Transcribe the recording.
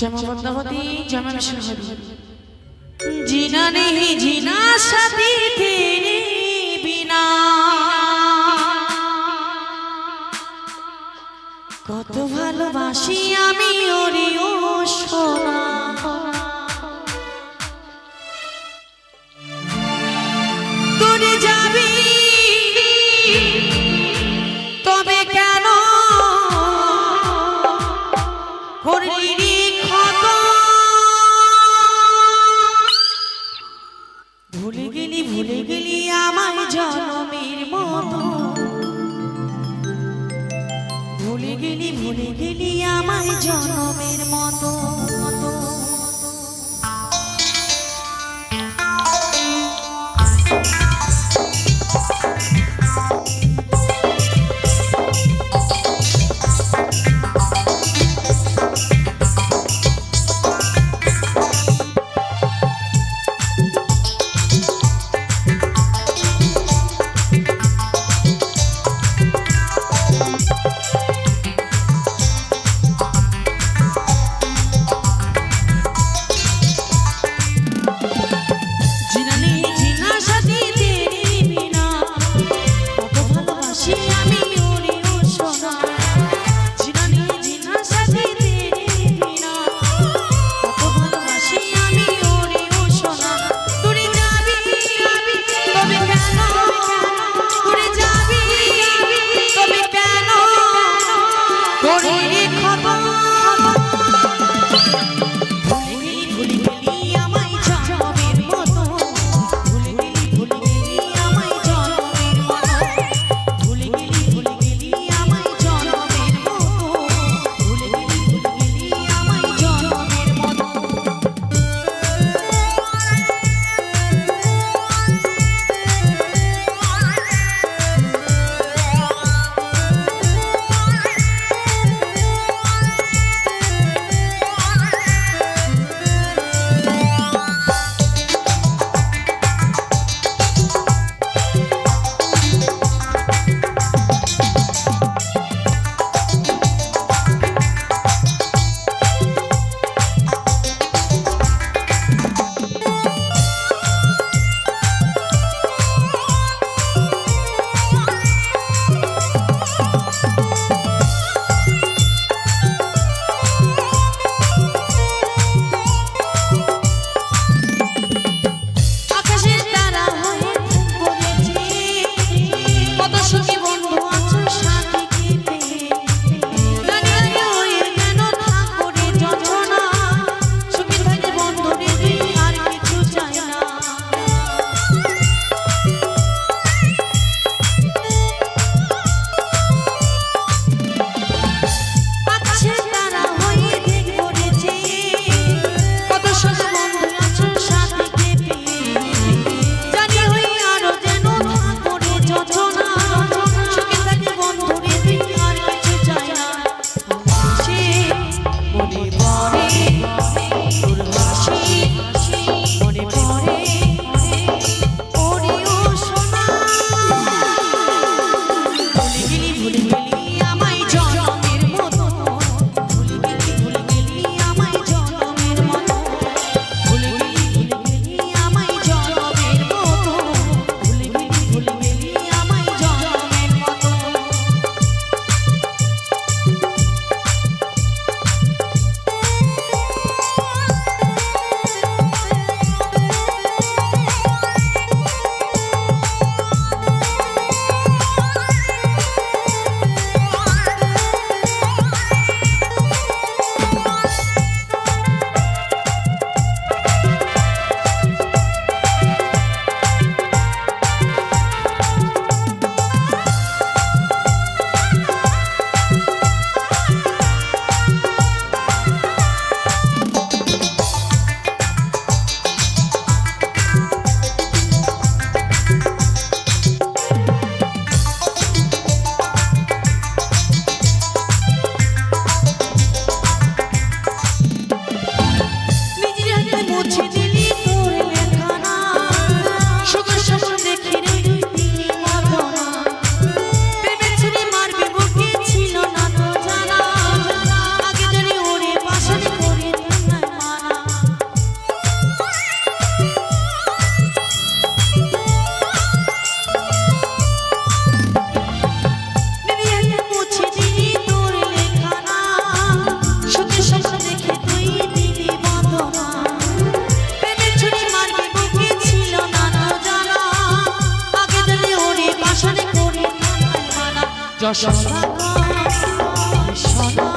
যেমন পদ্মাবতী যেমন জিনা নেহি জিনা সাথী তিনি বিনা। কত ভালোবাসি আমি ওরে ও সোনা। যাবি ভুলে গেলি ভুলে গেলি আমার জনমের মতো। মতো যশ সদা